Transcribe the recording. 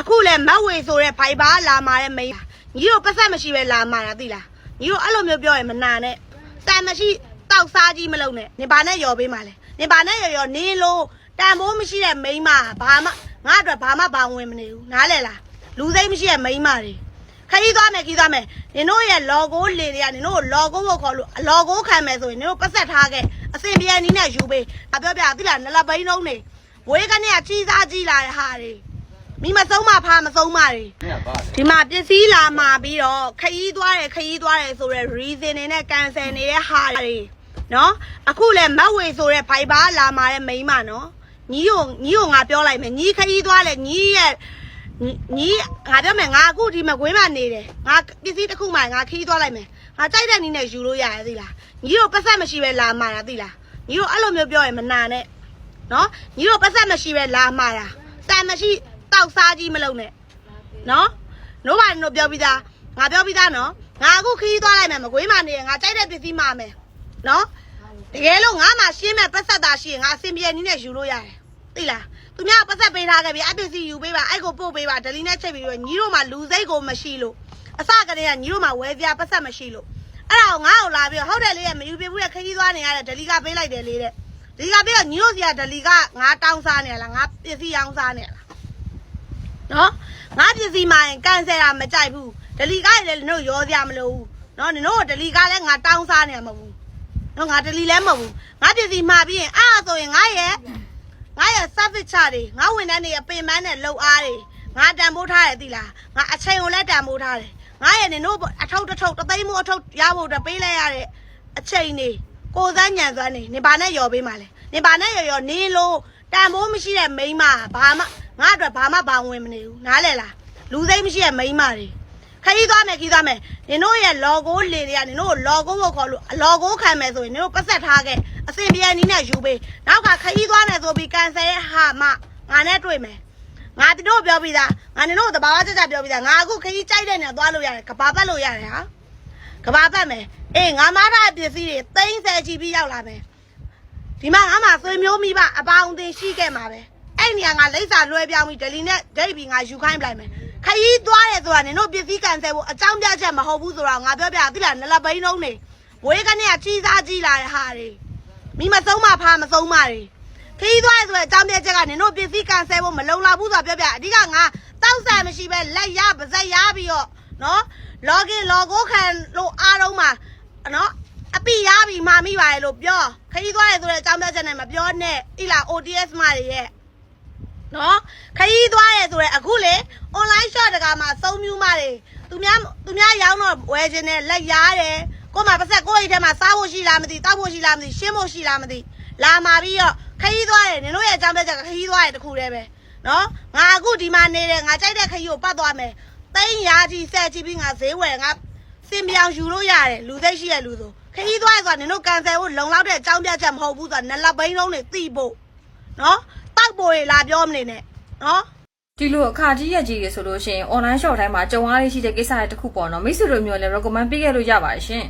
အခုလဲမတ်ဝေဆိုတဲ့ဖိုင်ဘာလာမာတဲ့မိန်းညီတို့ပတ်သက်မရှိပဲလာမာတာသိလားညီတို့အဲ့လိုမျိုးပြောရင်မနာနဲ့တန်မရှိတောက်စားကြီးမလုပ်နဲ့နေပါနဲ့ရော်ပေးမှလဲနေပါနဲ့ရော်ရော်နေလို့တန်ဖိုးမရှိတဲ့မိန်းမဘာမှငါ့အတွက်ဘာမှဘာဝင်မနေဘူးနားလဲလားလူသိမရှိတဲ့မိန်းမတွေခရီးသွားမယ်ခရီးသွားမယ်နင်တို့ရဲ့ logo လေတွေကနင်တို့ logo ကိုခေါ်လို့ logo ခံမယ်ဆိုရင်နင်တို့ပတ်သက်ထားခဲ့အစင်ပြန်နီးနဲ့ယူပေးအပြောပြသိလားနလပိန်းလုံးနေဝေးကနေကကြီးစားကြီးလာတဲ့ဟာတွေ မိမဆုံးမဖာမဆုံးမတွေဒီမှာပစ္စည်းလာမှာပြီးတော့ခရီးသွားတယ်ခရီးသွားတယ်ဆိုတော့ reason တွေနဲ့ cancel နေတဲ့ဟာတွေနော်အခုလဲမတ်ဝေဆိုတဲ့ဖိုင်ဘာလာမှာတဲ့မိန်းမနော်ညီကိုညီကိုငါပြောလိုက်မယ်ညီခရီးသွားလဲညီရဲ့ညီညီငါပြောမယ်ငါအခုဒီမကွေးမှာနေတယ်ငါပစ္စည်းတစ်ခုမှငါခရီးသွားလိုက်မယ်ငါကြိုက်တဲ့နည်းနဲ့ယူလို့ရတယ်သိလားညီတို့ပတ်သက်မရှိပဲလာမှာတာသိလားညီတို့အဲ့လိုမျိုးပြောရင်မနာနဲ့နော်ညီတို့ပတ်သက်မရှိပဲလာမှာတာတန်မရှိတော က်စားကြီးမလုပ်နဲ့နော်နိုးပါတို့ပြောပြီးသားငါပြောပြီးသားနော်ငါအခုခရီးသွားလိုက်မယ်မကွေးမှနေရငါကြိုက်တဲ့ပစ္စည်းမှမယ်နော်တကယ်လို့ငါမှရှင်းမဲ့ပတ်သက်တာရှိရင်ငါအစင်ပြေနည်းနဲ့ယူလို့ရတယ်သိလားသူများပတ်သက်ပေးထားခဲ့ပြီအပစ္စည်းယူပေးပါအဲ့ကိုပို့ပေးပါဒလီနဲ့ချိန်ပြီးတော့ညီတို့မှလူစိတ်ကိုမရှိလို့အစကတည်းကညီတို့မှဝယ်စရာပတ်သက်မရှိလို့အဲ့ဒါကိုငါ့ကိုလာပြီးတော့ဟုတ်တယ်လေမယူပြဘူးတဲ့ခရီးသွားနေရတဲ့ဒလီကပေးလိုက်တယ်လေတဲ့ဒလီကပေးတော့ညီတို့စီကဒလီကငါတောင်းစားနေရလားငါပစ္စည်းရောင်းစားနေရလား နော်ငါပစ္စည်းမှရင်ကန်ဆယ်တာမကြိုက်ဘူးဒလီကားလည်းနင်တို့ရောစရာမလိုဘူးနော်နင်တို့ဒလီကားလည်းငါတောင်းစားနေမှာမဟုတ်ဘူးနော်ငါဒလီလည်းမဟုတ်ဘူးငါပစ္စည်းမှာပြီးရင်အားဆိုရင်ငါရဲ့ငါရဲ့ service ချတွေငါဝန်ထမ်းတွေအပင်ပန်းနဲ့လှုပ်အားတွေငါတန်ဖိုးထားတယ်သိလားငါအချိန်ကိုလည်းတန်ဖိုးထားတယ်ငါရဲ့နင်တို့အထုပ်တစ်ထုပ်တသိန်းမို့အထုပ်ရဖို့အတွက်ပေးလိုက်ရတဲ့အချိန်တွေကိုယ်စမ်းညံစွမ်းနေနေဘာနဲ့ယော်ပေးမှလဲနေဘာနဲ့ယော်ယော်နင်းလို့တန်ဖိုးမရှိတဲ့မိန်းမဘာမှ ငါအတွက်ဘာမှဘာဝင်မနေဘူးနားလဲလားလူစိတ်မရှိတဲ့မိန်းမတွေခရီးသွားမယ်ခရီးသွားမယ်နင်တို့ရဲ့ logo လေတွေကနင်တို့ logo ကိုခေါ်လို့ logo ခံမယ်ဆိုရင်နင်တို့ပတ်သက်ထားခဲ့အစင်ပြေနီးနဲ့ယူပေးနောက်ကခရီးသွားမယ်ဆိုပြီးကန်ဆယ်ရဲ့ဟာမှငါနဲ့တွေ့မယ်ငါတို့ပြောပြီးသားငါနင်တို့တဘာဝကြကြပြောပြီးသားငါအခုခကြီးကြိုက်တဲ့နေရာသွားလို့ရတယ်ကဘာပတ်လို့ရတယ်ဟာကဘာပတ်မယ်အေးငါမားထားတဲ့ပစ္စည်းတွေသိန်းဆယ်ချီပြီးရောက်လာမယ်ဒီမှာငါမှဆွေမျိုးမိဘအပေါင်းအသင်းရှိခဲ့မှာပဲ အဲ့နေရာငါလိမ့်စာလွှဲပြောင်းပြီးဒလီနဲ့ဒိတ်ပြီးငါယူခိုင်းပလိုက်မယ်ခကြီးသွားတယ်ဆိုတာနင်တို့ပစ္စည်းကန်ဆယ်ဖို့အကြောင်းပြချက်မဟုတ်ဘူးဆိုတော့ငါပြောပြသိလားနလဘိန်းလုံးနေဝေးကနေကကြီးစားကြီးလာတဲ့ဟာတွေမိမဆုံးမဖာမဆုံးမတွေခရီးသွားရဆိုတဲ့အကြောင်းပြချက်ကနင်တို့ပစ္စည်းကန်ဆယ်ဖို့မလုံလောက်ဘူးဆိုတာပြောပြအဓိကငါတောက်ဆန်မရှိပဲလက်ရပါဇက်ရပြီးတော့နော် login logo ခံလို့အားလုံးမှာနော်အပိရပြီးမာမိပါလေလို့ပြောခရီးသွားရဆိုတဲ့အကြောင်းပြချက်နဲ့မပြောနဲ့ဣလာ ODS မတွေရဲ့ နော်ခရီးသွားရဆိုတဲ့အခုလေ online shop တကာမှာစုံမြူးမတွေသူများသူများရောင်းတော့ဝယ်ခြင်းနဲ့လက်ရတယ်ကို့မှာပတ်သက်ကိုယ့်အိတ်ထဲမှာစားဖို့ရှိလားမသိတောက်ဖို့ရှိလားမသိရှင်းဖို့ရှိလားမသိလာมาပြီးတော့ခရီးသွားတယ်နင်တို့ရဲ့အကြောင်းပြချက်ကခရီးသွားတယ်တခုတည်းပဲနော်ငါအခုဒီမှာနေတယ်ငါကြိုက်တဲ့ခရီးကိုပတ်သွားမယ်သိန်းရာကြီးဆက်ကြည့်ပြီးငါဈေးဝယ်ငါစင်ပြောင်ယူလို့ရတယ်လူသိရှိရလူဆိုခရီးသွားရဆိုတာနင်တို့ကန်ဆယ်ဖို့လုံလောက်တဲ့အကြောင်းပြချက်မဟုတ်ဘူးဆိုတာနလဘိန်းလုံးတွေသိဖို့နော် တောက်ပေါ်တွေလာပြောမနေနဲ့နော်ဒီလိုအခါကြီးရက်ကြီးရေဆိုလို့ရှိရင် online shop တိုင်းမှာကြုံရရှိတဲ့ကိစ္စတွေတစ်ခုပေါ့နော်မိတ်ဆွေတို့မျိုးလည်း recommend ပေးခဲ့လို့ရပါတယ်ရှင်